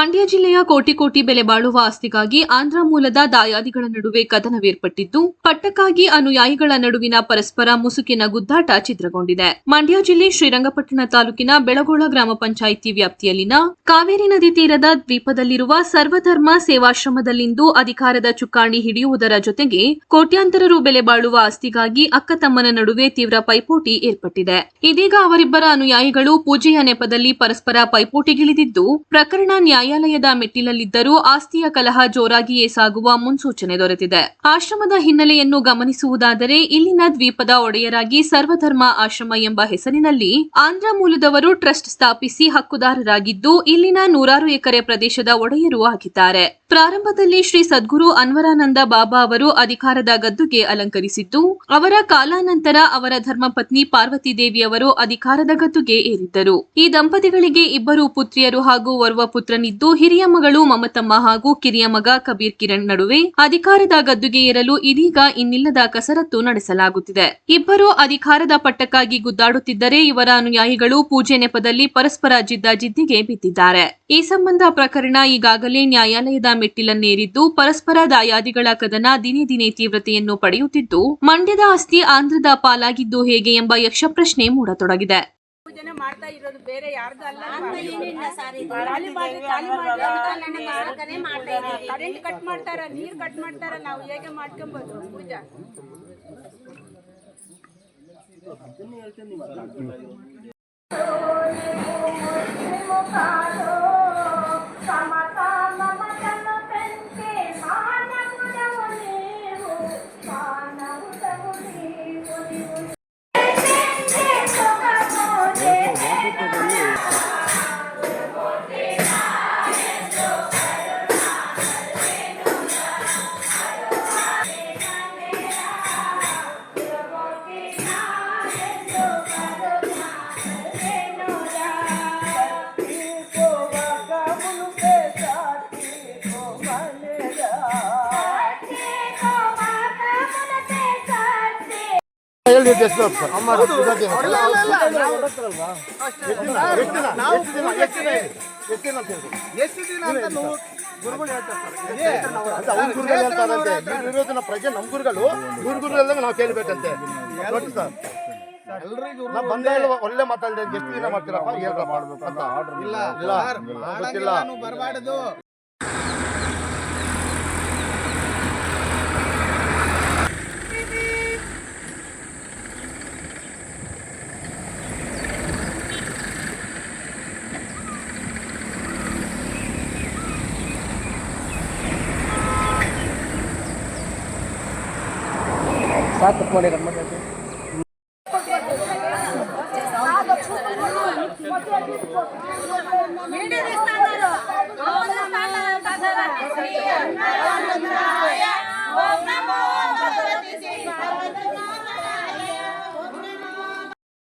ಮಂಡ್ಯ ಜಿಲ್ಲೆಯ ಕೋಟಿ ಕೋಟಿ ಬೆಲೆ ಬಾಳುವ ಆಸ್ತಿಗಾಗಿ ಆಂಧ್ರ ಮೂಲದ ದಾಯಾದಿಗಳ ನಡುವೆ ಕದನವೇರ್ಪಟ್ಟಿದ್ದು, ಪಟ್ಟಕ್ಕಾಗಿ ಅನುಯಾಯಿಗಳ ನಡುವಿನ ಪರಸ್ಪರ ಮುಸುಕಿನ ಗುದ್ದಾಟ ಚಿತ್ರಗೊಂಡಿದೆ ಮಂಡ್ಯ ಜಿಲ್ಲೆ ಶ್ರೀರಂಗಪಟ್ಟಣ ತಾಲೂಕಿನ ಬೆಳಗೋಳ ಗ್ರಾಮ ಪಂಚಾಯಿತಿ ವ್ಯಾಪ್ತಿಯಲ್ಲಿನ ಕಾವೇರಿ ನದಿ ತೀರದ ದ್ವೀಪದಲ್ಲಿರುವ ಸರ್ವಧರ್ಮ ಸೇವಾಶ್ರಮದಲ್ಲಿಂದು ಅಧಿಕಾರದ ಚುಕ್ಕಾಣಿ ಹಿಡಿಯುವುದರ ಜೊತೆಗೆ ಕೋಟ್ಯಾಂತರ ರು ಬೆಲೆ ಬಾಳುವ ಆಸ್ತಿಗಾಗಿ ಅಕ್ಕ ತಮ್ಮನ ನಡುವೆ ತೀವ್ರ ಪೈಪೋಟಿ ಏರ್ಪಟ್ಟಿದೆ. ಇದೀಗ ಅವರಿಬ್ಬರ ಅನುಯಾಯಿಗಳು ಪೂಜೆಯ ನೆಪದಲ್ಲಿ ಪರಸ್ಪರ ಪೈಪೋಟಿಗಿಳಿದಿದ್ದು, ಪ್ರಕರಣ ನ್ಯಾಯಾಲಯದ ಮೆಟ್ಟಿಲಲ್ಲಿದ್ದರೂ ಆಸ್ತಿಯ ಕಲಹ ಜೋರಾಗಿಯೇ ಸಾಗುವ ಮುನ್ಸೂಚನೆ ದೊರೆತಿದೆ. ಆಶ್ರಮದ ಹಿನ್ನೆಲೆಯನ್ನು ಗಮನಿಸುವುದಾದರೆ, ಇಲ್ಲಿನ ದ್ವೀಪದ ಒಡೆಯರಾಗಿ ಸರ್ವಧರ್ಮ ಆಶ್ರಮ ಎಂಬ ಹೆಸರಿನಲ್ಲಿ ಆಂಧ್ರ ಮೂಲದವರು ಟ್ರಸ್ಟ್ ಸ್ಥಾಪಿಸಿ ಹಕ್ಕುದಾರರಾಗಿದ್ದು, ಇಲ್ಲಿನ ನೂರಾರು ಎಕರೆ ಪ್ರದೇಶದ ಒಡೆಯರು ಆಗಿದ್ದಾರೆ. ಪ್ರಾರಂಭದಲ್ಲಿ ಶ್ರೀ ಸದ್ಗುರು ಅನ್ವರಾನಂದ ಬಾಬಾ ಅವರು ಅಧಿಕಾರದ ಗದ್ದುಗೆ ಅಲಂಕರಿಸಿದ್ದು, ಅವರ ಕಾಲಾನಂತರ ಅವರ ಧರ್ಮಪತ್ನಿ ಪಾರ್ವತಿ ದೇವಿಯವರು ಅಧಿಕಾರದ ಗದ್ದುಗೆ ಏರಿದ್ದರು. ಈ ದಂಪತಿಗಳಿಗೆ ಇಬ್ಬರು ಪುತ್ರಿಯರು ಹಾಗೂ ಓರ್ವ ಪುತ್ರನಿದ್ದು, ಹಿರಿಯ ಮಗಳು ಮಮತಮ್ಮ ಹಾಗೂ ಕಿರಿಯ ಮಗ ಕಬೀರ್ ಕಿರಣ್ ನಡುವೆ ಅಧಿಕಾರದ ಗದ್ದುಗೆ ಏರಲು ಇದೀಗ ಇನ್ನಿಲ್ಲದ ಕಸರತ್ತು ನಡೆಸಲಾಗುತ್ತಿದೆ. ಇಬ್ಬರು ಅಧಿಕಾರದ ಪಟ್ಟಕ್ಕಾಗಿ ಗುದ್ದಾಡುತ್ತಿದ್ದರೆ ಇವರ ಅನುಯಾಯಿಗಳು ಪೂಜೆ ನೆಪದಲ್ಲಿ ಪರಸ್ಪರ ಜಿದ್ದಾಜಿದ್ದಿಗೆ ಬಿದ್ದಿದ್ದಾರೆ. ಈ ಸಂಬಂಧ ಪ್ರಕರಣ ಈಗಾಗಲೇ ನ್ಯಾಯಾಲಯದ ಮೆಟ್ಟಿಲನ್ನೇರಿದ್ದು ಪರಸ್ಪರ ದಾಯಾದಿಗಳ ಕದನ ದಿನೇ ದಿನೇ ತೀವ್ರತೆಯನ್ನು ಪಡೆಯುತ್ತಿದ್ದು ಮಂಡ್ಯದ ಆಸ್ತಿ ಆಂಧ್ರದ ಪಾಲಾಗಿದ್ದು ಹೇಗೆ ಎಂಬ ಯಕ್ಷಪ್ರಶ್ನೆ ಮೂಡತೊಡಗಿದೆ. ಪೂಜೆನೆ ಮಾಡ್ತಾ ಇರೋದು ಬೇರೆ ಯಾರ್ದು ಅಲ್ಲ ಏನಿಲ್ಲ ಸರ್ ಇದು ಖಾಲಿ ಮಾಡಿ ಖಾಲಿ ಮಾಡಿ ನನ್ನ ಮಾರಕನೇ ಮಾಡ್ತಾ ಇದ್ದೀವಿ ಕರೆಂಟ್ ಕಟ್ ಮಾಡ್ತಾರ ನೀರ್ ಕಟ್ ಮಾಡ್ತಾರ ನಾವು ಹೇಗೆ ಮಾಡ್ಕೊಬೋದು ಪೂಜಾ? ಹೇಳಿ ಎಷ್ಟು ಅಮ್ಮ ಎಷ್ಟು ದಿನ ಅಂತ ಗುರುಗಳು ಹೇಳ್ತಾರೆ ಪ್ರಜೆ ನಮ್ಮ ಗುರುಗಳು ಗುರು ನಾವು ಕೇಳ್ಬೇಕಂತೆ. ಸರ್? ಎಲ್ರಿಗೂ ನಾವು ಬಂದ ಒಳ್ಳೆ ಮಾತಾಡಿದ್ರೆ ಎಷ್ಟು ದಿನ ಮಾಡ್ತೀರಪ್ಪ? ಹೇಳ್ರಪ್ಪ ಮಾಡ್ಬೇಕು ಅಂತ ಇಲ್ಲ ಇಲ್ಲ. ಬರಬಾರ್ದು.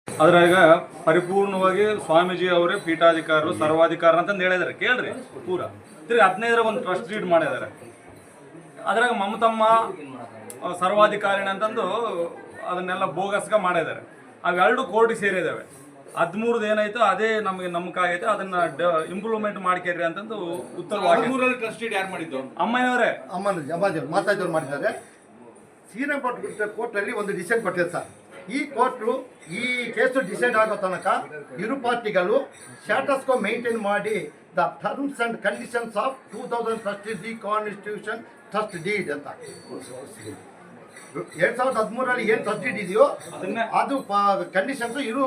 ಅದ್ರಾಗ ಪರಿಪೂರ್ಣವಾಗಿ ಸ್ವಾಮೀಜಿ ಅವರೇ ಪೀಠಾಧಿಕಾರರು ಸರ್ವಾಧಿಕಾರ ಅಂತಂದು ಹೇಳಿದಾರೆ ಕೇಳ್ರಿ, ಪೂರ. ತಿರ್ಗಿ ಹದಿನೈದರ ಒಂದು ಟ್ರಸ್ಟ್ ಡೀಡ್ ಮಾಡಿದ್ದಾರೆ. ಅದ್ರಾಗ ಮಮತಮ್ಮ ಸರ್ವಾಧಿಕಾರಿಣಿ ಅಂತಂದು ಅದನ್ನೆಲ್ಲ ಬೋಗಸ್ಗ ಮಾಡಿದ್ದಾರೆ. ಅವೆರಡು ಕೋರ್ಟಿಗೆ ಸೇರಿದ್ದಾವೆ ಹದಿಮೂರದು ಏನಾಯ್ತು ಅದೇ ನಮಗೆ ನಮ್ಗೆ ಆಗೈತೆ ಅದನ್ನ ಇಂಪ್ರೂವ್ಮೆಂಟ್ ಮಾಡ್ಕೇರಿ ಅಂತಂದು ಉತ್ತರ ಟ್ರಸ್ಟೆಡ್ ಯಾರು ಮಾಡಿದ್ರು ಅಮ್ಮನವರೇ ಅಮ್ಮನ ಅಮ್ಮಾಜಿಯವರು ಮಾತಾಡಿದವ್ರು ಮಾಡಿದ್ದಾರೆ. ಶ್ರೀರಂಗಪಟ್ಟಣ ಕೋರ್ಟಲ್ಲಿ ಒಂದು ಡಿಸೈಡ್ ಕೊಟ್ಟಿದೆ ಸರ್. ಈ ಕೋರ್ಟು ಈ ಕೇಸು ಡಿಸೈಡ್ ಆಗೋ ತನಕ ಇರು ಪಾರ್ಟಿಗಳು ಸ್ಟಾಟಸ್ಕೋ ಮೇಂಟೈನ್ ಮಾಡಿ the terms and conditions of two thousand first the constitution trust deed ಅಂತ. ಎರಡ್ ಸಾವಿರದ ಹದಿಮೂರರಲ್ಲಿ ಏನು ಸಬ್ಸಿಡಿ ಇದೆಯೋ ಅದು ಕಂಡೀಷನ್ಸ್ ಇರು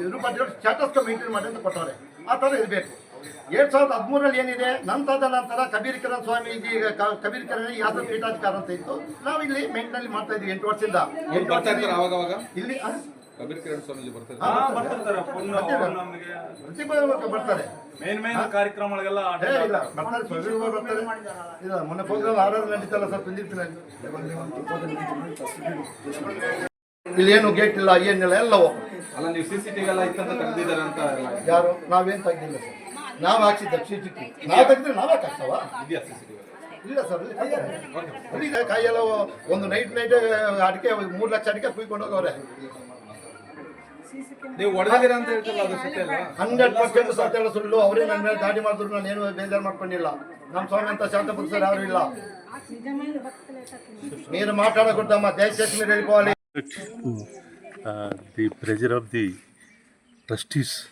ಇರು ಪಾರ್ಟಿಗಳು ಸ್ಟಾಟಸ್ಕೋ ಮೇಂಟೈನ್ ಮಾಡಿ ಅಂತ ಕೊಟ್ಟವ್ರೆ. ಆ ಥರ ಇರಬೇಕು. ಎರಡ್ ಸಾವಿರದ ಹದಿಮೂರಲ್ಲಿ ಏನಿದೆ ನಂತರದ ನಂತರ ಕಬೀರ್ ಕಿರಣ್ ಸ್ವಾಮೀಜಿ ಕ- ಕಬೀರ್ ಕಿರಣ್ ಯಾವ್ದು ಪೀಠಾಧಿಕಾರ ಅಂತ ಇತ್ತು. ನಾವು ಇಲ್ಲಿ ಮೇಂಟೈನ್ ಮಾಡ್ತಾ ಇದ್ವಿ ಎಂಟು ವರ್ಷದಿಂದ. ಎಂಟು ವರ್ಷ ಇಲ್ಲಿ ಆ, ಕಬೀರ್ ಕಿರಣ್ ಸ್ವಾಮೀಜಿ ಬರ್ತಾರೆ. ಪ್ರತಿಭೆ ಬರ್ತಾರೆ. ಮೇನ್ ಮೇನ್ ಕಾರ್ಯಕ್ರಮಗಳಿಗೆಲ್ಲ ಏ, attend ಇಲ್ಲ ಆಗ್ತಾರೆ. ಬರ್ತಾರೆ ಪ್ರತಿಭೆ ಬರ್ತಾರೆ ಇಲ್ಲ ಮೊನ್ನೆ ಪ್ರೋಗ್ರಾಮ್ ಆರಾಧನೆ ನಡೀತಲ್ಲ ಸರ್ ಸಂದೀಪ್ನಲ್ಲಿ ಇಲ್ಲಿ ಏನು ಗೇಟ್ ಇಲ್ಲ ಏನಿಲ್ಲ ಎಲ್ಲವೋ. ಅಲ್ಲ ನೀವು ಸಿ ಸಿ ಟಿವಿ ಎಲ್ಲ ಇತ್ತಂತ ತೆಗ್ದಿದ್ದಾರೆ ಅಂತ ಎಲ್ಲ ಯಾರು? ನಾವೇನ್ ತೆಗ್ದಿಲ್ಲ ಸರ್. ನಾವು ಹಾಕ್ಸಿದ್ದ ಕ್ಷಿಟಿಕಿ ನಾವು ತೆಗೆದ್ರೆ ನಾವೇ ಹಾಕ್ತಾವ ಇದೆಯಾ ಸಿ ಸಿ ಟಿವಿ ಇಲ್ಲ ಸರ್ ಇಲ್ಲಿ. ತೆಗ್ದಾರೆ. ಅಲ್ಲಿ ಇದೆ, ಕಾಯೆಲ್ಲ ಒಂದು ನೈಟ್ ನೈಟ್ ಅಡಿಕೆ ಮೂರು ಲಕ್ಷ ಅಡಿಕೆ ಕುಯ್ಕೊಂಡು ಹೋಗವ್ರೆ. ನೀವು ಹೊಡೆದಿದ್ದೀರಾ ಅಂತ ಹೇಳ್ತಿರಲ್ಲ ಅದು ಸತ್ಯ ಅಲ್ಲ ಹಂಡ್ರೆಡ್ ಪರ್ಸೆಂಟ್ ಸತ್ಯ ಸುಳ್ಳು ಅವರೇ ನನ್ನ ಮೇಲೆ ದಾಳಿ ಮಾಡಿದ್ರು ನಾನು ಏನು ಬೇಜಾರು ಮಾಡ್ಕೊಂಡಿಲ್ಲ ನಮ್ಮ ಸ್ವಾಮಿ ಅಂತ ಶಾಂತ ಪುರುಷರು ಯಾರು ಇಲ್ಲ మీరు మాట్లాడకూడదమ్మా దయచేసి మీరు వెళ్ళిపోవాలి uh, the pressure of the trustees,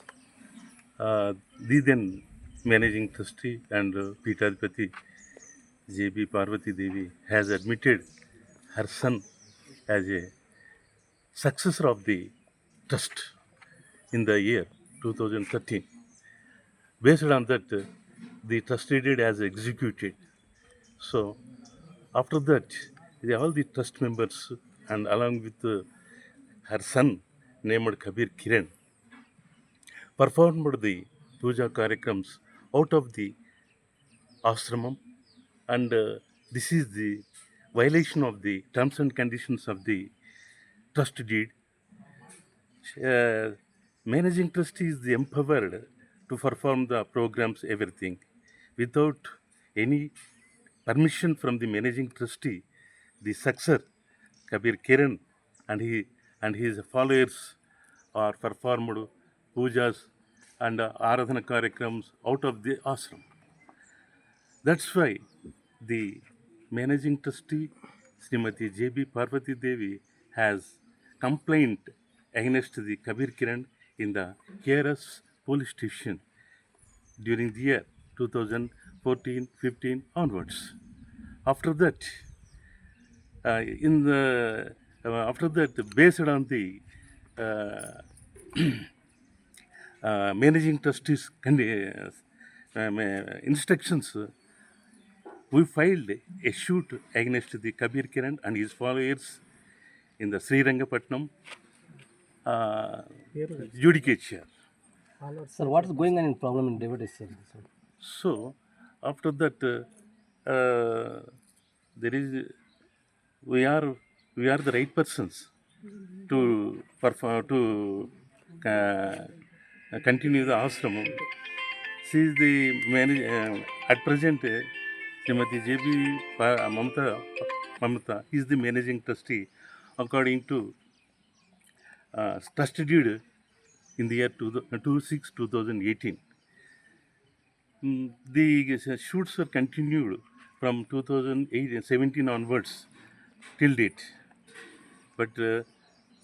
uh, the then managing trustee and uh, Peethadipati J.B. Parvati Devi has admitted her son as trust in the year 2013. Based on that, the trustee deed has executed. So, after that, all the trust members and along with uh, her son named Kabir Kiran performed the puja karikrams out of the ashramam and uh, this is the violation of the terms and conditions of the trust deed. Uh, managing trustee is empowered to perform the programs everything without any permission from the managing trustee the successor kabir kiran and he and his followers are performed pujas and uh, aradhana karikrams out of the ashram that's why the managing trustee Srimati J.B. Parvati Devi has complained against the Kabir Kiran in the KRS police station during the year 2014-15 onwards. After that, uh, in the uh, after that, based on the uh, uh, managing trustees' uh, uh, instructions, uh, we filed a suit against the Kabir Kiran and his followers in the Srirangapatnam uh, judicature. Sir, what is going on in problem in David sir? So after that, uh, uh, there is we are we are the right persons to perform to uh, continue the ashram. She is the manage, uh, at present. Uh, Srimati J.B. Mamata, Mamata is the managing trustee according to uh, trust deed in the year 26 2018. Mm, The shoots were continued from 2017 onwards till date. But uh,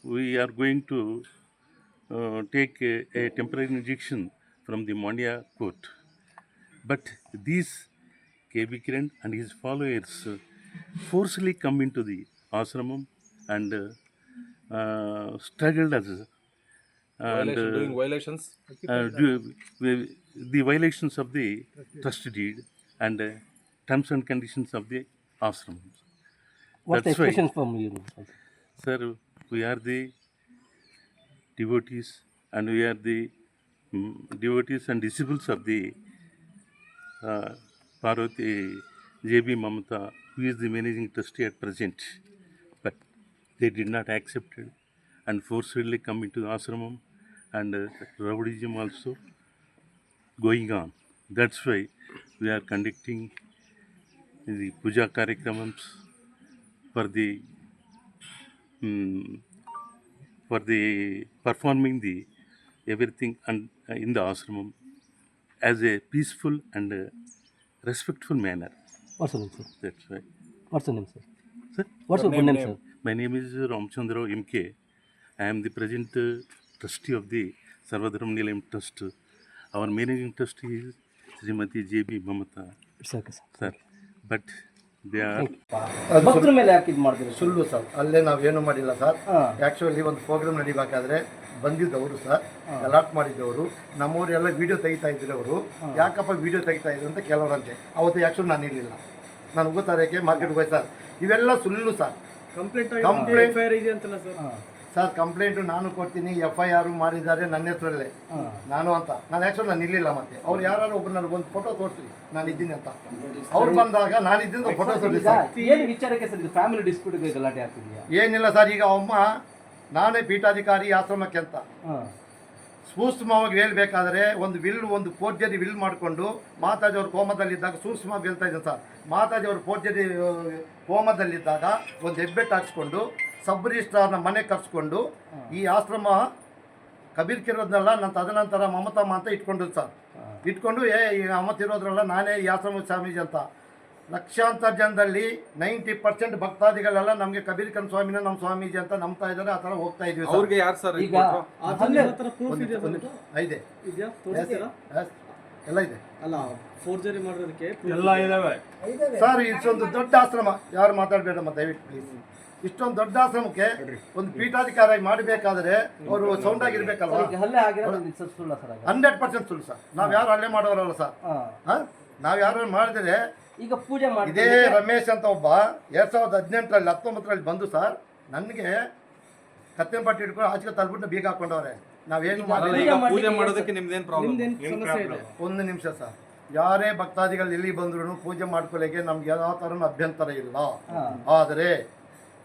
we are going to uh, take a, a temporary injection from the Mondia court. But these KB Kiran and his followers uh, forcibly come into the ashramam and uh, uh, struggled as and Violation, doing uh, violations uh, do, the violations of the trust deed and uh, terms and conditions of the ashram. What's the That's why- expectation from you? Sir, we are the devotees and we are the mm, devotees and disciples of the uh, Parvati J.B. Mamata, who is the managing trustee at present. They did not accept it and forcibly come into the ashramam and uh, rowdyism also going on. That's why we are conducting the puja karikramams for the mm, for the performing the everything and uh, in the ashramam as a peaceful and uh, respectful manner. What's your name, sir? That's why. What's your name, sir? Sir, What's your, full name, sir? My name is Ramchandra MK. I am the present uh, trustee of the Sarvadharam Nilayam Trust. Our managing trustee is Srimati J.B. Mamata, It's okay, sir. sir. But they are ಭಕ್ತರ ಮೇಲೆ ಯಾಕೆ ಇದು ಮಾಡಿದ್ರು ಸುಳ್ಳು sir ಅಲ್ಲೇ ನಾವೇನು ಮಾಡಿಲ್ಲ sir. Actually ಒಂದು ಪ್ರೋಗ್ರಾಮ್ ನಡಿಬೇಕಾದ್ರೆ ಬಂದಿದ್ದವರು ಸರ್ ಅಲಾಟ್ ಮಾಡಿದ್ದವರು ನಮ್ಮವರೆಲ್ಲ ವಿಡಿಯೋ ತೆಗಿತಾ ಇದ್ರು ಅವರು ಯಾಕಪ್ಪ ವಿಡಿಯೋ ತೆಗಿತಾ ಇದ್ರು ಅಂತ ಕೆಲವರಂತೆ ಅವತ್ತು ಆ್ಯಕ್ಚುಲಿ ನಾನು ಇರಲಿಲ್ಲ ನಾನು ಉಗುತ್ತಾರಕ್ಕೆ ಮಾರ್ಕೆಟ್ ಹೋಗಿ ಸರ್ ಇವೆಲ್ಲ ಸುಳ್ಳು ಸರ್ ಕಂಪ್ಲೇಂಟ್ ಸರ್ ಕಂಪ್ಲೇಂಟು ನಾನು ಕೊಡ್ತೀನಿ ಎಫ್ ಐ ಆರ್ ಮಾಡಿದ್ದಾರೆ ನನ್ನ ಹೆಸರಲ್ಲೇ. ನಾನು ಅಂತ. ನಾನು ಆ್ಯಕ್ಚುಲಿ ನಾನು ಇರಲಿಲ್ಲ ಮತ್ತೆ. ಅವ್ರು ಯಾರು ಒಬ್ರು ನನಗೆ ಒಂದು ಫೋಟೋ ತೋರಿಸಿ ನಾನು ಇದ್ದೀನಿ ಅಂತ. ಅವ್ರು ಬಂದಾಗ ನಾನು ಇದ್ದಿಂದ ಫೋಟೋ ತೋರಿಸಿ ಏನು ವಿಚಾರಕ್ಕೆ ಸರ್ ಇದು ಫ್ಯಾಮಿಲಿ ಡಿಸ್ಪ್ಯೂಟ್ ಗಲಾಟೆ ಆಗ್ತಿದೆಯಾ? ಏನಿಲ್ಲ ಸರ್ ಈಗ ಅಮ್ಮ ನಾನೇ ಪೀಠಾಧಿಕಾರಿ ಆಶ್ರಮಕ್ಕೆ ಅಂತ. ಸೂಕ್ಷ್ಮವಾಗಿ ಹೇಳ್ಬೇಕಾದ್ರೆ ಒಂದು ವಿಲ್ ಒಂದು ಫೋರ್ಜರಿ ವಿಲ್ ಮಾಡಿಕೊಂಡು ಮಾತಾಜಿ ಅವರು ಕೋಮದಲ್ಲಿದ್ದಾಗ ಸೂಕ್ಷ್ಮವಾಗಿ ಹೇಳ್ತಾ ಇದ್ದ ಸರ್. ಮಾತಾಜಿ ಅವರು ಫೋರ್ಜರಿ ಕೋಮದಲ್ಲಿದ್ದಾಗ ಒಂದು ಹೆಬ್ಬೆಟ್ಟು ಹಾಕ್ಸ್ಕೊಂಡು ಸಬ್ ರಿಜಿಸ್ಟ್ರಾರ್ನ ಮನೆ ಕರೆಸ್ಕೊಂಡು ಈ ಆಶ್ರಮ ಕಬೀರ್ ಕಿರೋದ್ನೆಲ್ಲ ನನ್ನ ತದನಂತರ ಮಮತಮ್ಮ ಅಂತ ಇಟ್ಕೊಂಡಿದ್ದು ಸರ್. ಇಟ್ಕೊಂಡು ಏ ಈ ಅಮ್ಮತ್ತಿರೋದ್ರಲ್ಲ ನಾನೇ ಈ ಆಶ್ರಮ ಸ್ವಾಮೀಜಿ ಅಂತ. ಲಕ್ಷಾಂತರ ಜನದಲ್ಲಿ ನೈಂಟಿ ಪರ್ಸೆಂಟ್ ಭಕ್ತಾದಿಗಳೆಲ್ಲ ನಮಗೆ ಕಬೀರ್ ಕನ್ ಸ್ವಾಮಿನ ನಮ್ಮ ಸ್ವಾಮೀಜಿ ಅಂತ ನಂಬ್ತಾ ಇದ್ದಾರೆ ಆ ಥರ ಹೋಗ್ತಾ ಇದೀವಿ ಅವ್ರಿಗೆ ಯಾರು ಸರ್ ಈಗ ಇದೆ. ಎಲ್ಲ ಇದೆ. ಅಲ್ಲ ಫೋರ್ಜರಿ ಮಾಡೋದಕ್ಕೆ ಎಲ್ಲ ಇದಾವೆ. ಸರ್ ಇಷ್ಟೊಂದು ದೊಡ್ಡ ಆಶ್ರಮ. ಯಾರು ಮಾತಾಡಬೇಡಮ್ಮ ದಯವಿಟ್ಟು ಪ್ಲೀಸ್ ಇಷ್ಟೊಂದು ದೊಡ್ಡ ಆಶ್ರಮಕ್ಕೆ ಒಂದು ಪೀಠಾಧಿಕಾರಿ ಮಾಡಬೇಕಾದ್ರೆ ಅವರು ಸೌಂಡ್ ಆಗಿರ್ಬೇಕಲ್ವಾ? ಈಗ ಹಲ್ಲೆ ಆಗಿರೋದು ಇದು ಸರ್ ಸುಳ್ಳ ಸರ್ ಆಗ? ಹಂಡ್ರೆಡ್ ಪರ್ಸೆಂಟ್ ಸುಳ್ಳು ಸರ್. ನಾವು ಯಾರು ಅಲ್ಲೇ ಮಾಡೋರಲ್ಲ ಸರ್? ನಾವು ಯಾರು ಮಾಡಿದ್ರೆ ಈಗ ಪೂಜೆ ಮಾಡಿ ಇದೇ ರಮೇಶ್ ಅಂತ ಒಬ್ಬ ಎರಡ್ ಸಾವಿರದ ಹದಿನೆಂಟರಲ್ಲಿ ಹತ್ತೊಂಬತ್ತರಲ್ಲಿ ಬಂದು ಸರ್ ನನಗೆ ಕತ್ತೆ ಪಟ್ಟಿ ಹಿಡ್ಕೊಂಡು ಆಚೆಗೆ ತಲ್ಬಿಟ್ಟು ಬೀಗ ಹಾಕೊಂಡವ್ರೆ ನಾವೇನು ಅಲ್ಲ, ಮಾಡಿಲ್ಲ ಈಗ ಪೂಜೆ ಮಾಡೋದಕ್ಕೆ ನಿಮ್ದೇನು ಪ್ರಾಬ್ಲಮ್ ನಿಮ್ದೇನು ಸಮಸ್ಯೆ ಇದೆ? ಒಂದು ನಿಮಿಷ ಸರ್. ಯಾರೇ ಭಕ್ತಾದಿಗಳು ಇಲ್ಲಿ ಬಂದ್ರು ಪೂಜೆ ಮಾಡ್ಕೊಳ್ಳಿಕ್ಕೆ ನಮ್ಗೆ ಯಾವ ಥರ ಅಭ್ಯಂತರ ಇಲ್ಲ. ಆದರೆ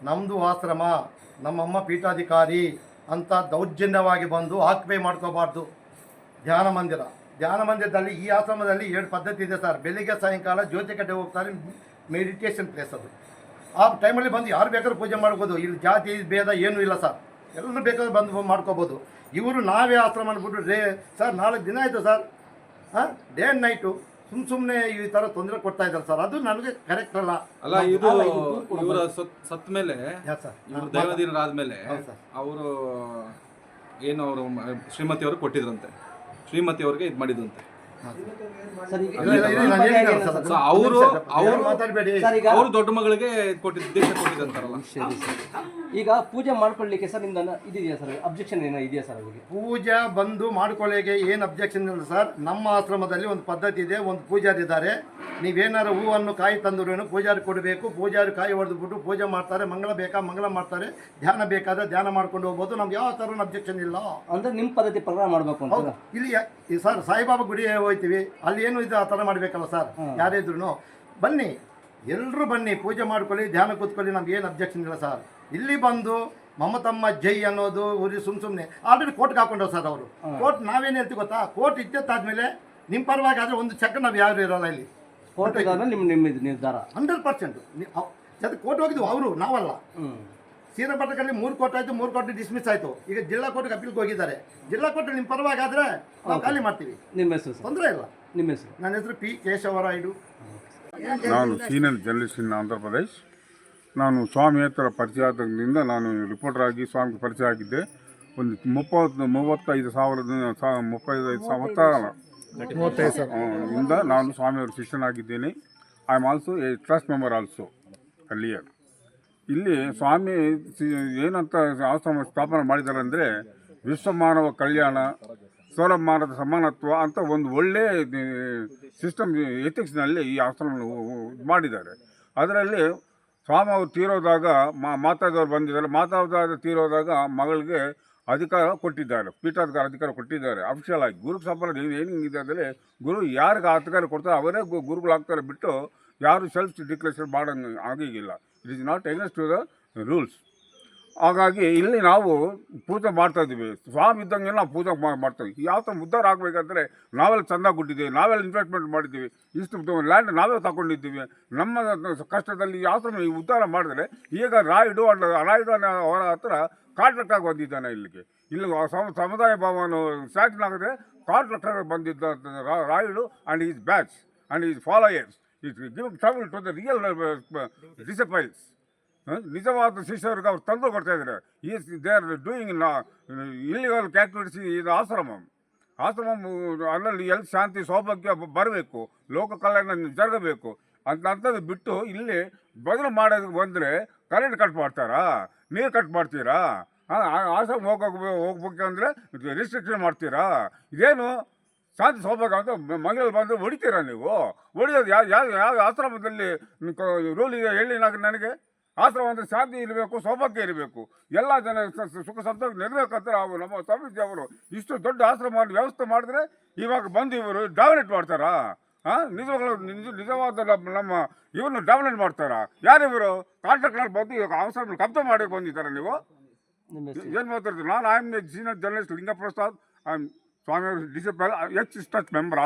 ನಮ್ಮದು ಆಶ್ರಮ ನಮ್ಮಮ್ಮ ಪೀಠಾಧಿಕಾರಿ ಅಂತ ದೌರ್ಜನ್ಯವಾಗಿ ಬಂದು ಆಕ್ಪೇ ಮಾಡ್ಕೋಬಾರ್ದು. ಧ್ಯಾನ ಮಂದಿರ. ಧ್ಯಾನ ಮಂದಿರದಲ್ಲಿ ಈ ಆಶ್ರಮದಲ್ಲಿ ಎರಡು ಪದ್ಧತಿ ಇದೆ ಸರ್. ಬೆಳಿಗ್ಗೆ ಸಾಯಂಕಾಲ ಜ್ಯೋತಿ ಕಟ್ಟೆ ಹೋಗ್ತಾರೆ. ಮೆಡಿಟೇಷನ್ ಪ್ಲೇಸ್ ಅದು. ಆ ಟೈಮಲ್ಲಿ ಬಂದು ಯಾರು ಬೇಕಾದ್ರೂ ಪೂಜೆ ಮಾಡ್ಬೋದು. ಇಲ್ಲಿ ಜಾತಿ ಭೇದ ಏನೂ ಇಲ್ಲ ಸರ್. ಎಲ್ಲರೂ ಬೇಕಾದ್ರೂ ಬಂದು ಮಾಡ್ಕೋಬೋದು. ಇವರು ನಾವೇ ಆಶ್ರಮ ಅಂದ್ಬಿಟ್ಟು ರೇ ಸರ್ ನಾಲ್ಕು ದಿನ ಆಯಿತು ಸರ್. ಹಾಂ? Day and night. ಸುಮ್ ಸುಮ್ಮನೆ ಈ ಥರ ತೊಂದರೆ ಕೊಡ್ತಾ ಇದ್ದಾರೆ ಸರ್. ಅದು ನನಗೆ ಕರೆಕ್ಟ್ ಅಲ್ಲ. ಅಲ್ಲ ಇದು ಇವರ ಸತ್ ಮೇಲೆ ಇವರು ದೈವದೀನರಾದ್ಮೇಲೆ ಆದಮೇಲೆ ಸರ್. ಅವರು ಏನು ಅವರು ಶ್ರೀಮತಿ ಅವರು ಕೊಟ್ಟಿದ್ರಂತೆ. ಶ್ರೀಮತಿ ಅವ್ರಿಗೆ ಇದು ಮಾಡಿದಂತೆ. ಅವರು ಅವರು ಮಾತಾಡಬೇಡಿ. ಸರ್ ಅವರು ದೊಡ್ಡ ಮಗಳಿಗೆ ಕೊಟ್ಟಿದ್ದ ದೇಶ ಕೊಟ್ಟಿದ್ದಂತಾರಲ್ಲ. ಸರಿ ಸರ್. ಈಗ ಪೂಜೆ ಮಾಡ್ಕೊಳ್ಳಿಕ್ಕೆ ಸರ್ ನಿಮ್ದು ಇದೆಯಾ ಸರ್? ಅಬ್ಜೆಕ್ಷನ್ ಏನೋ ಇದೆಯಾ ಸರ್ ಅವರಿಗೆ? ಪೂಜಾ ಬಂದು ಮಾಡ್ಕೊಳ್ಳೋಕೆ ಏನು ಅಬ್ಜೆಕ್ಷನ್ ಇಲ್ಲ ಸರ್. ನಮ್ಮ ಆಶ್ರಮದಲ್ಲಿ ಒಂದು ಪದ್ಧತಿ ಇದೆ ಒಂದು ಪೂಜಾರಿದ್ದಾರೆ ನೀವೇನಾರು ಹೂವನ್ನು ಕಾಯಿ ತಂದ್ರು ಪೂಜಾರಿ ಕೊಡಬೇಕು ಪೂಜಾರಿ ಕಾಯಿ ಹೊಡೆದ್ಬಿಟ್ಟು ಪೂಜೆ ಮಾಡ್ತಾರೆ ಮಂಗಳ ಬೇಕಾ ಮಂಗಳ ಮಾಡ್ತಾರೆ ಧ್ಯಾನ ಬೇಕಾದ್ರೆ ಧ್ಯಾನ ಮಾಡ್ಕೊಂಡು ಹೋಗ್ಬೋದು ನಮ್ಗೆ ಯಾವ ಥರ ಅಬ್ಜೆಕ್ಷನ್ ಇಲ್ಲ. ಅಂದ್ರೆ ನಿಮ್ಮ ಪದ್ಧತಿ ಪ್ರಕಾರ ಮಾಡಬೇಕು ಅಂತ ಹೌದು. ಇಲ್ಲಿ ಸರ್ ಸಾಯಿಬಾಬಾ ಗುಡಿ ಹೋಗ್ತೀವಿ ಅಲ್ಲಿ ಏನು ಇದು ಆ ಥರ ಮಾಡಬೇಕಲ್ಲ ಸರ್? ಯಾರೇ ಬನ್ನಿ. ಎಲ್ಲರೂ ಬನ್ನಿ. ಪೂಜೆ ಮಾಡ್ಕೊಳ್ಳಿ ಧ್ಯಾನ ಕೂತ್ಕೊಳ್ಳಿ ನಮ್ಗೆ ಏನು ಅಬ್ಜೆಕ್ಷನ್ ಇಲ್ಲ ಸರ್. ಇಲ್ಲಿ ಬಂದು ಮಮತಮ್ಮ ಜೈ ಅನ್ನೋದು ಊರಿ ಸುಮ್ ಸುಮ್ಮನೆ ಆಲ್ರೆಡಿ ಕೋರ್ಟ್ಗೆ ಹಾಕೊಂಡ್ರು ಸರ್ ಅವರು. ಕೋರ್ಟ್ ನಾವೇನು ಹೇಳ್ತೀವಿ ಗೊತ್ತಾ? ಕೋರ್ಟ್ ಇದ್ದಾದ್ಮೇಲೆ ನಿಮ್ಮ ಪರವಾಗಿ ಆದರೆ ಒಂದು ಚೆಕ್ ನಾವು ಯಾರು ಇರೋಲ್ಲ ಇಲ್ಲಿ. ಕೋರ್ಟ್ ನಿಮ್ಮ ನಿಮ್ಮ ನಿರ್ಧಾರ. ಹಂಡ್ರೆಡ್ ಪರ್ಸೆಂಟ್ ಜೊತೆ ಕೋರ್ಟ್ ಹೋಗಿದ್ವು ಅವರು ನಾವಲ್ಲ. ಸೀರೆ ಪಟ್ಟಕಲ್ಲಿ ಮೂರು ಕೋರ್ಟ್ ಆಯಿತು ಮೂರು ಕೋರ್ಟ್ ಡಿಸ್ಮಿಸ್ ಆಯಿತು. ಈಗ ಜಿಲ್ಲಾ ಕೋರ್ಟ್ಗೆ ಅಪೀಲ್ಗೆ ಹೋಗಿದ್ದಾರೆ. ಜಿಲ್ಲಾ ಕೋರ್ಟ್ ನಿಮ್ಮ ಪರವಾಗಿ ಆದರೆ ನಾವು ಖಾಲಿ ಮಾಡ್ತೀವಿ. ನಿಮ್ಮ ಹೆಸರು ತೊಂದರೆ ಇಲ್ಲ. ನಿಮ್ಮ ಹೆಸರು? ನನ್ನ ಹೆಸರು ಪಿ. ಕೇಶವರಾಯ್ಡು. ನಾನು senior journalist in Andhra Pradesh. ನಾನು ಸ್ವಾಮಿ ಹತ್ರ ಪರಿಚಯ ಆದಾಗಿನಿಂದ ನಾನು ರಿಪೋರ್ಟರ್ ಆಗಿ ಸ್ವಾಮಿಗೆ ಪರಿಚಯ ಆಗಿದ್ದೆ. ಒಂದು ಮುಪ್ಪತ್ತು ಮೂವತ್ತೈದು ಸಾವಿರದ ಸಾ- ಮುಪ್ಪತ್ತೈದು ಸಾವಿರ ಇಂದ ನಾನು ಸ್ವಾಮಿಯವರ ಶಿಷ್ಯನಾಗಿದ್ದೇನೆ. I am also a trust member also ಅಲ್ಲಿಯ. ಇಲ್ಲಿ ಸ್ವಾಮಿ ಏನಂತ ಆಶ್ರಮ ಸ್ಥಾಪನೆ ಮಾಡಿದ್ದಾರೆ ಅಂದರೆ ವಿಶ್ವಮಾನವ ಕಲ್ಯಾಣ ಸೌರಮಾನದ ಸಮಾನತ್ವ ಅಂತ ಒಂದು ಒಳ್ಳೆ ಸಿಸ್ಟಮ್ ಎಥಿಕ್ಸ್ನಲ್ಲಿ ಈ ಆಶ್ರಮ ಮಾಡಿದ್ದಾರೆ. ಅದರಲ್ಲಿ ಸ್ವಾಮಿ ಅವರು ತೀರೋದಾಗ ಮಾತಾದವ್ರು ಬಂದಿದ್ದಾರೆ. ಮಾತಾದ ತೀರೋದಾಗ ಮಗಳಿಗೆ ಅಧಿಕಾರ ಕೊಟ್ಟಿದ್ದಾರೆ. ಪೀಠಾಧಿಕಾರ ಅಧಿಕಾರ ಕೊಟ್ಟಿದ್ದಾರೆ. ಅಫಿಷಿಯಲ್ ಆಗಿ ಗುರು ಸಂಪರ್ಕ ಏನಿದೆ ಅಂದರೆ ಗುರು ಯಾರಿಗೆ ಅಧಿಕಾರ ಕೊಡ್ತಾರೆ ಅವರೇ ಗುರುಗಳಾಗ್ತಾರೆ ಬಿಟ್ಟು ಯಾರು ಸೆಲ್ಫ್ ಡಿಕ್ಲೇಷನ್ ಮಾಡೋಂಗೆ ಆಗಿಗಿಲ್ಲ it is not against to the rules ಹಾಗಾಗಿ ಇಲ್ಲಿ ನಾವು ಪೂಜೆ ಮಾಡ್ತಾ ಇದ್ದೀವಿ. ಸ್ವಾಮಿ ಇದ್ದಂಗೆ ನಾವು ಪೂಜೆ ಮಾಡ್ತೀವಿ. ಯಾವ ಥರ ಉದ್ಧಾರ ಆಗಬೇಕಂದ್ರೆ ನಾವೆಲ್ಲ ಚಂದ ಕೊಟ್ಟಿದ್ದೀವಿ ನಾವೆಲ್ಲ ಇನ್ವೆಸ್ಟ್ಮೆಂಟ್ ಮಾಡಿದ್ದೀವಿ. ಇಷ್ಟು ಲ್ಯಾಂಡ್ ನಾವೇ ತಗೊಂಡಿದ್ದೀವಿ. ನಮ್ಮ ಕಷ್ಟದಲ್ಲಿ ಯಾವ ಥರ ಈ ಉದ್ಧಾರ ಮಾಡಿದ್ರೆ ಈಗ ರಾಯುಡು ಅಂಡ್ ರಾಯುಡು ಅವರ ಹತ್ರ ಕಾಂಟ್ರಾಕ್ಟಾಗಿ ಬಂದಿದ್ದಾನೆ ಇಲ್ಲಿಗೆ. ಇಲ್ಲಿ ಸಮ- ಸಮುದಾಯ ಭವನ ಸ್ಯಾಂಕ್ಷನ್ ಆಗಿದ್ರೆ ಕಾಂಟ್ರಾಕ್ಟರ್ ಬಂದಿದ್ದ Rayudu and his batch and his followers is give travel to the real disciples? ನಿಜವಾದ ಶಿಷ್ಯರಿಗೆ ಅವ್ರು ತಂದು ಕೊಡ್ತಾ ಇದ್ದಾರೆ. Is they are doing illegal activities ಇದು ಆಶ್ರಮ. ಆಶ್ರಮ, ಅಲ್ಲಲ್ಲಿ ಎಲ್ಲಿ ಶಾಂತಿ, ಸೌಭಾಗ್ಯ ಬರಬೇಕು. ಲೋಕ ಕಲ್ಯಾಣ ಜರಗಬೇಕು. ಅಂತ ಅಂಥದ್ದು ಬಿಟ್ಟು ಇಲ್ಲಿ ಬದಲು ಮಾಡೋದಕ್ಕೆ ಬಂದರೆ ಕರೆಂಟ್ ಕಟ್ ಮಾಡ್ತಾರಾ? ನೀರು ಕಟ್ ಮಾಡ್ತೀರಾ? ಆಶ್ರಮ ಹೋಗೋಕೆ ಹೋಗ್ಬೇಕಂದ್ರೆ ರಿಸ್ಟ್ರಿಕ್ಷನ್ ಮಾಡ್ತೀರಾ? ಇದೇನು ಶಾಂತಿ, ಸೌಭಾಗ್ಯ ಅಂತ ಮನೇಲಿ ಬಂದು ಹೊಡಿತೀರಾ ನೀವು? ಹೊಡಿಯೋದು ಯಾವ ಯಾವ ಯಾವ ಆಶ್ರಮದಲ್ಲಿ ರೂಲ್ ಇದೆ ಹೇಳಿ ನಾಗ ನನಗೆ? ಆಶ್ರಮ ಅಂದರೆ ಶಾಂತಿ ಇರಬೇಕು ಸೌಭಾಗ್ಯ ಇರಬೇಕು. ಎಲ್ಲ ಜನ ಸುಖ ಸಂತೋಷ ನೆರವೇರ್ಕಂತ ನಾವು ನಮ್ಮ ಸ್ವಾಮೀಜಿ ಅವರು ಇಷ್ಟು ದೊಡ್ಡ ಆಶ್ರಮ ವ್ಯವಸ್ಥೆ ಮಾಡಿದ್ರೆ ಇವಾಗ ಬಂದು ಇವರು ಡಾಮಿನೇಟ್ ಮಾಡ್ತಾರಾ? ಹಾಂ ನಿಜವಾಗ್ಲೂ ನಿಜ ನಿಜವಾದ ನಮ್ಮ ನಮ್ಮ ಇವನ್ನು ಡಾಮಿನೇಟ್ ಮಾಡ್ತಾರಾ? ಯಾರಿವರು ಕಾಂಟ್ರಾಕ್ಟ್ನಲ್ಲಿ ಬಂದು ಇವಾಗ ಆಶ್ರಮ ಕಬ್ಜೆ ಮಾಡಿ ಬಂದಿದ್ದಾರೆ ನೀವು? ಏನು ಮಾತಾಡ್ತೀರಿ ನಾನು I am ಜೀನ journalist Lingaprasad I am swami disciple ex ಸ್ಟಚ್ member